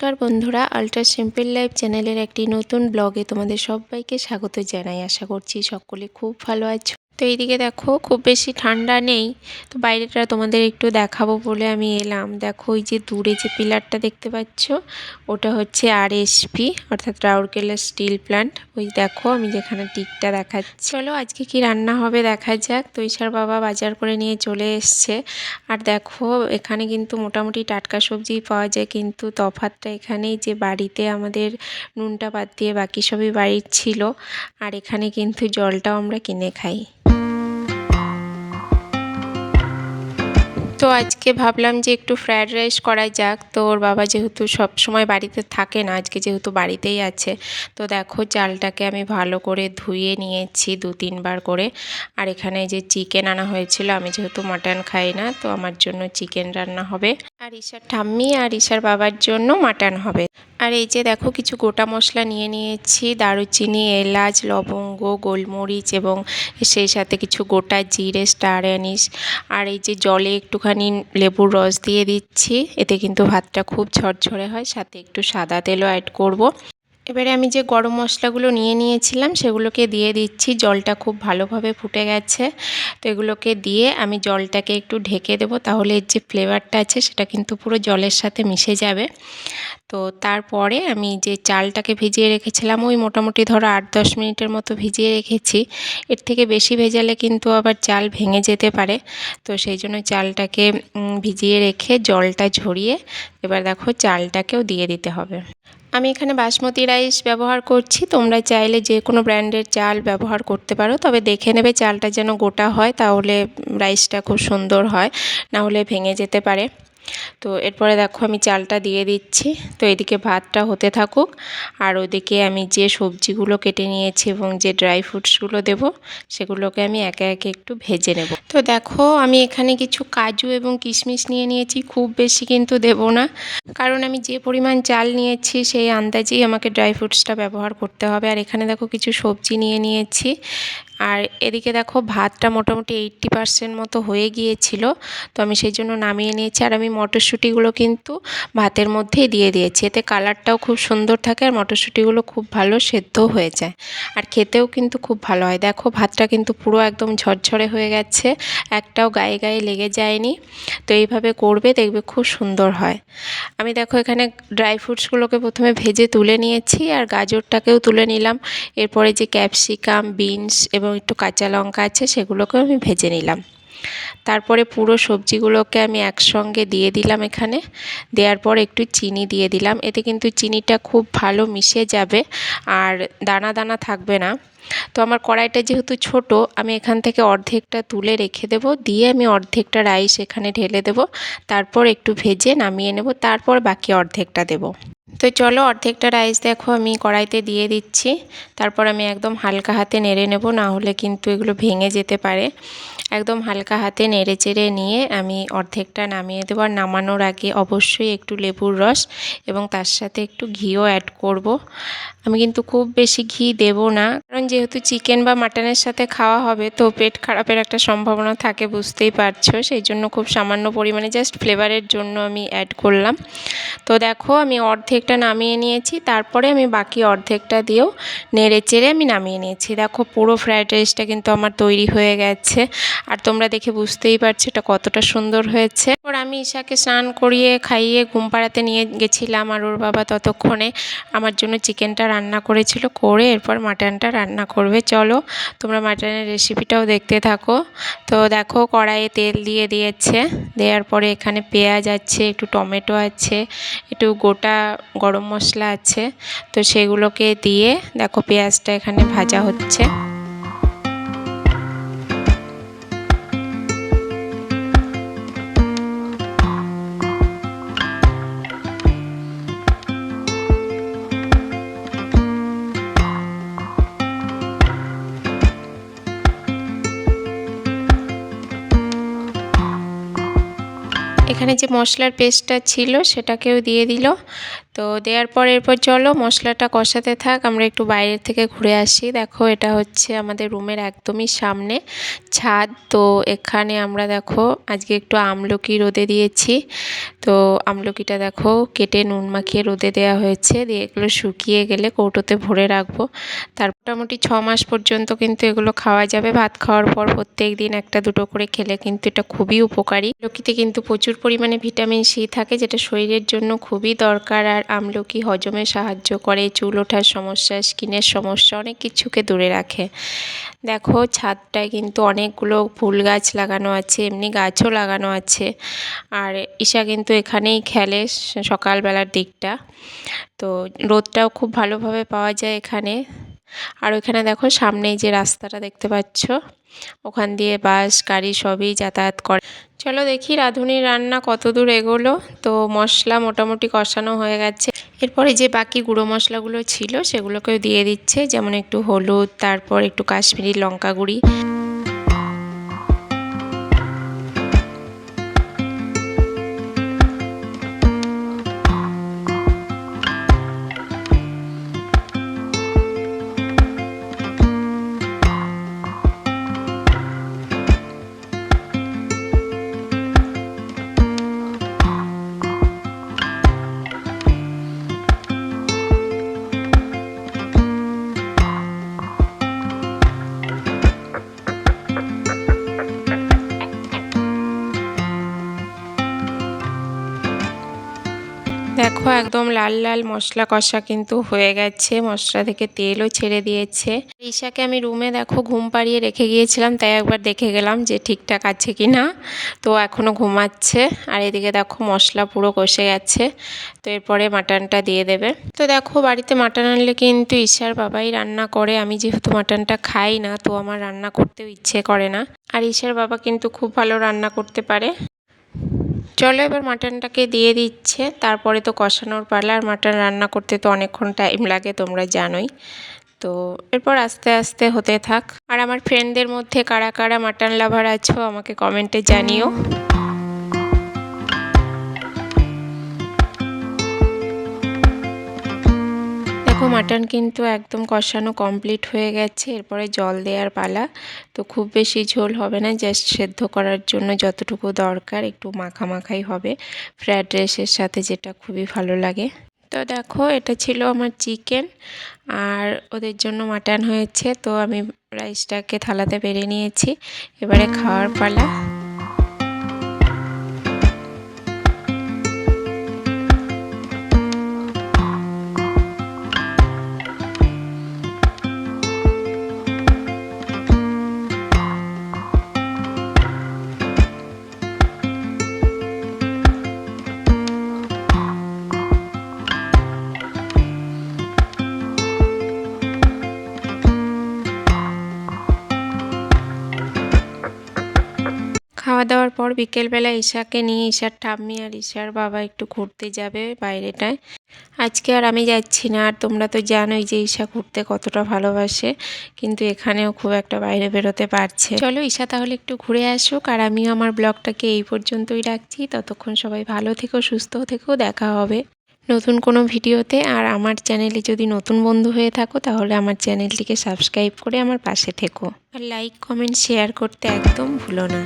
নমস্কার বন্ধুরা ultra simple life চ্যানেলের একটি নতুন ব্লগে তোমাদের সবাইকে স্বাগত জানাই। আশা করছি সকলে খুব ভালো আছো। তো এইদিকে দেখো, খুব বেশি ঠান্ডা নেই। তো বাইরেটা তোমাদের একটু দেখাবো বলে আমি এলাম। দেখো, ওই যে দূরে যে পিলারটা দেখতে পাচ্ছ, ওটা হচ্ছে আর এসপি অর্থাৎ রাউরকেলা স্টিল প্ল্যান্ট ওই দেখো, আমি যেখানে টিকটা দেখাচ্ছি। চলো, আজকে কি রান্না হবে দেখা যাক। তো ঈশার বাবা বাজার করে নিয়ে চলে এসছে। আর দেখো, এখানে কিন্তু মোটামুটি টাটকা সবজি পাওয়া যায়, কিন্তু তফাতটা এখানেই যে বাড়িতে আমাদের নুনটা বাদ দিয়ে বাকি সবই বাড়ির ছিল। আর এখানে কিন্তু জলটাও আমরা কিনে খাই। তো আজকে ভাবলাম যে একটু ফ্রায়েড রাইস করা যাক। তো ওর বাবা যেহেতু সব সময় বাড়িতে থাকে না, আজকে যেহেতু বাড়িতেই আছে, তো দেখো চালটাকে আমি ভালো করে ধুয়ে নিয়েছি দু তিনবার করে। আর এখানে যে চিকেন আনা হয়েছিল, আমি যেহেতু মাটন খাই না, তো আমার জন্য চিকেন রান্না হবে। আর ঈশার ঠাম্মি আর ঈশার বাবার জন্য মাটন হবে। আর এই যে দেখো কিছু গোটা মশলা নিয়ে নিয়েছি, দারুচিনি, এলাচ, লবঙ্গ, গোলমরিচ এবং সেই সাথে কিছু গোটা জিরে, স্টার অ্যানিস আর এই যে জলে একটুখানি লেবুর রস দিয়ে দিচ্ছি এতে কিন্তু ভাতটা খুব ঝরঝরে হয়, সাথে একটু সাদা তেলও অ্যাড করব। এবারে আমি যে গরম মশলাগুলো নিয়ে নিয়েছিলাম সেগুলোকে দিয়ে দিচ্ছি। জলটা খুব ভালোভাবে ফুটে গেছে। তো এগুলোকে দিয়ে আমি জলটাকে একটু ঢেকে দেবো তাহলে এর যে ফ্লেভারটা আছে সেটা কিন্তু পুরো জলের সাথে মিশে যাবে। তো তারপরে আমি যে চালটাকে ভিজিয়ে রেখেছিলাম, ওই মোটামুটি ধরো আট দশ মিনিটের মতো ভিজিয়ে রেখেছি। এর থেকে বেশি ভেজালে কিন্তু আবার চাল ভেঙে যেতে পারে। তো সেই জন্য চালটাকে ভিজিয়ে রেখে জলটা ঝরিয়ে এবার দেখো চালটাকেও দিয়ে দিতে হবে। আমি এখানে বাসমতি রাইস ব্যবহার করছি। তোমরা চাইলে যে কোনো ব্র্যান্ডের চাল ব্যবহার করতে পারো। তবে দেখে নেবে চালটা যেন গোটা হয়, তাহলে রাইসটা খুব সুন্দর হয়, না হলে ভেঙে যেতে পারে। তো এরপরে দেখো আমি চালটা দিয়ে দিচ্ছি। তো এদিকে ভাতটা হতে থাকুক। আর ওদিকে আমি যে সবজিগুলো কেটে নিয়েছি এবং যে ড্রাই ফ্রুটসগুলো দেবো, সেগুলোকে আমি একে একে একটু ভেজে নেব। তো দেখো আমি এখানে কিছু কাজু এবং কিশমিশ নিয়ে নিয়েছি, খুব বেশি কিন্তু দেব না। কারণ আমি যে পরিমাণ চাল নিয়েছি, সেই আন্দাজেই আমাকে ড্রাই ফ্রুটসটা ব্যবহার করতে হবে। আর এখানে দেখো কিছু সবজি নিয়ে নিয়েছি। আর এদিকে দেখো ভাতটা মোটামুটি এইট্টি পারসেন্ট মতো হয়ে গিয়েছিল, তো আমি সেই জন্য নামিয়ে নিয়েছি। আর আমি মটরশুঁটিগুলো কিন্তু ভাতের মধ্যেই দিয়ে দিয়েছি। এতে কালারটাও খুব সুন্দর থাকে আর মটরশুঁটিগুলো খুব ভালো সেদ্ধও হয়ে যায়। আর খেতেও কিন্তু খুব ভালো হয়। দেখো ভাতটা কিন্তু পুরো একদম ঝরঝরে হয়ে গেছে, একটাও গায়ে গায়ে লেগে যায়নি। তো এইভাবে করবে, দেখবে খুব সুন্দর হয়। আমি দেখো এখানে ড্রাই ফ্রুটসগুলোকে প্রথমে ভেজে তুলে নিয়েছি, আর গাজরটাকেও তুলে নিলাম। এরপরে যে ক্যাপসিকাম বিনস এবং এবং একটু কাঁচা লঙ্কা আছে সেগুলোকেও আমি ভেজে নিলাম। তারপরে পুরো সবজিগুলোকে আমি একসঙ্গে দিয়ে দিলাম এখানে। দেওয়ার পর একটু চিনি দিয়ে দিলাম। এতে কিন্তু চিনিটা খুব ভালো মিশে যাবে আর দানা দানা থাকবে না। তো আমার কড়াইটা যেহেতু ছোট, আমি এখান থেকে অর্ধেকটা তুলে রেখে দেব। দিয়ে আমি অর্ধেকটা রাইস এখানে ঢেলে দেব। তারপর একটু ভেজে নামিয়ে নেব। তারপর বাকি অর্ধেকটা দেব। তো চলো অর্ধেকটা রাইস দেখো, আমি কড়াইতে দিয়ে দিচ্ছি। তারপর আমি একদম হালকা হাতে নেড়ে নেব, না হলে কিন্তু এগুলো ভেঙে যেতে পারে। একদম হালকা হাতে নেড়ে চেড়ে নিয়ে আমি অর্ধেকটা নামিয়ে দেবো। আর নামানোর আগে অবশ্যই একটু লেবুর রস এবং তার সাথে একটু ঘিও অ্যাড করব। আমি কিন্তু খুব বেশি ঘি দেব না, কারণ যেহেতু চিকেন বা মাটনের সাথে খাওয়া হবে, তো পেট খারাপের একটা সম্ভাবনা থাকে, বুঝতেই পারছ। সেই জন্য খুব সামান্য পরিমাণে জাস্ট ফ্লেভারের জন্য আমি অ্যাড করলাম। তো দেখো, আমি অর্ধেকটা নামিয়ে নিয়েছি, তারপরে আমি বাকি অর্ধেকটা দিয়েও নেড়ে চেড়ে আমি নামিয়ে নিয়েছি। দেখো, পুরো ফ্রায়েড রাইসটা কিন্তু আমার তৈরি হয়ে গেছে। আর তোমরা দেখে বুঝতেই পারছ এটা কতটা সুন্দর হয়েছে। ওর আমি ঈশাকে স্নান করিয়ে, খাইয়ে ঘুম পাড়াতে নিয়ে গেছিলাম আর ওর বাবা ততক্ষণে। আমার জন্য চিকেনটা রান্না করেছিল, করে এরপর মাটনটা রান্না করবে। চলো, তোমরা মাটনের রেসিপিটাও দেখতে থাকো। তো দেখো, কড়াইয়ে তেল দিয়ে দিয়েছে। দেওয়ার পরে এখানে পেঁয়াজ আছে, একটু টমেটো আছে, একটু গোটা গরম মশলা আছে। তো সেগুলোকে দিয়ে দেখো পেঁয়াজটা এখানে ভাজা হচ্ছে। এখানে যে মশলার পেস্টটা ছিল সেটাকেও দিয়ে দিল। তো দেওয়ার পর এরপর চলো, মশলাটা কষাতে থাক, আমরা একটু বাইরের থেকে ঘুরে আসি। দেখো, এটা হচ্ছে আমাদের রুমের একদমই সামনে ছাদ। তো এখানে আমরা দেখো, আজকে একটু আমলকি রোদে দিয়েছি। তো আমলকিটা দেখো, কেটে নুন মাখিয়ে রোদে দেওয়া হয়েছে। দিয়ে এগুলো শুকিয়ে গেলে কৌটোতে ভরে রাখব। তার মোটামুটি ছ মাস পর্যন্ত কিন্তু এগুলো খাওয়া যাবে। ভাত খাওয়ার পর প্রত্যেক দিন একটা দুটো করে খেলে কিন্তু এটা খুবই উপকারী। আমলকিতে কিন্তু প্রচুর পরিমাণে ভিটামিন সি থাকে, যেটা শরীরের জন্য খুবই দরকার। আর আমলকি হজমে সাহায্য করে, চুল ওঠার সমস্যা, স্কিনের সমস্যা, অনেক কিছুকে দূরে রাখে। দেখো, ছাদটায় কিন্তু অনেকগুলো ফুল গাছ লাগানো আছে, এমনি গাছও লাগানো আছে। আর ঈশা কিন্তু এখানেই খেলে সকালবেলার দিকটা। তো রোদটাও খুব ভালোভাবে পাওয়া যায় এখানে। আর ওখানে দেখো সামনেই যে রাস্তাটা দেখতে পাচ্ছ, ওখান দিয়ে বাস, গাড়ি সবই যাতায়াত করে। চলো দেখি রাঁধুনির রান্না কত দূর এগোলো। তো মশলা মোটামুটি কষানো হয়ে গেছে। এরপরে যে বাকি গুঁড়ো মশলাগুলো ছিল সেগুলোকেও দিয়ে দিচ্ছে, যেমন একটু হলুদ, তারপর একটু কাশ্মীরি লঙ্কা গুঁড়ি। দেখো একদম লাল লাল মশলা কষা কিন্তু হয়ে গেছে। মশলা থেকে তেলও ছেড়ে দিয়েছে। ঈশাকে আমি রুমে দেখো ঘুম পাড়িয়ে রেখে গিয়েছিলাম, তাই একবার দেখে গেলাম যে ঠিকঠাক আছে কি না তো এখনও ঘুমাচ্ছে। আর এদিকে দেখো মশলা পুরো কষে গেছে। তো এরপরে মাটনটা দিয়ে দেবে। তো দেখো বাড়িতে মাটন আনলে কিন্তু ঈশার বাবাই রান্না করে। আমি যেহেতু মাটনটা খাই না, তো আমার রান্না করতেও ইচ্ছে করে না। আর ঈশার বাবা কিন্তু খুব ভালো রান্না করতে পারে। চলো এবার মাটনটাকে দিয়ে দিচ্ছে। তারপরে তো কষানোর পালা, আর মাটন রান্না করতে তো অনেকক্ষণ টাইম লাগে, তোমরা জানোই। তো এরপর আস্তে আস্তে হতে থাক। আর আমার ফ্রেন্ডদের মধ্যে কারা কারা মাটন লাভার আছো, আমাকে কমেন্টে জানিও। মাটন কিন্তু একদম কষানো কমপ্লিট হয়ে গেছে, এরপরে জল দেওয়ার পালা। তো খুব বেশি ঝোল হবে না জাস্ট সেদ্ধ করার জন্য যতটুকু দরকার, একটু মাখা মাখাই হবে। ফ্রায়েড রাইসের সাথে যেটা খুবই ভালো লাগে। তো দেখো, এটা ছিল আমার চিকেন আর ওদের জন্য মাটন হয়েছে। তো আমি রাইসটাকে থালাতে বেড়ে নিয়েছি। এবারে খাওয়ার পালা। খাওয়া দাওয়ার পর বিকেলবেলা ঈশাকে নিয়ে ঈশার ঠাম্মি আর ঈশার বাবা একটু ঘুরতে যাবে বাইরেটায়। আজকে আর আমি যাচ্ছি না, আর তোমরা তো জানোই যে ঈশা ঘুরতে কতটা ভালোবাসে, কিন্তু এখানেও খুব একটা বাইরে বেরোতে পারছে চলো ঈশা তাহলে একটু ঘুরে আসুক, আর আমিও আমার ব্লগটাকে এই পর্যন্তই রাখছি। ততক্ষণ সবাই ভালো থেকো, সুস্থ থেকেও দেখা হবে নতুন কোনো ভিডিওতে। আর আমার চ্যানেলে যদি নতুন বন্ধু হয়ে থাকো, তাহলে আমার চ্যানেলটিকে সাবস্ক্রাইব করে আমার পাশে থেকো। আর লাইক, কমেন্ট, শেয়ার করতে একদম ভুলো না।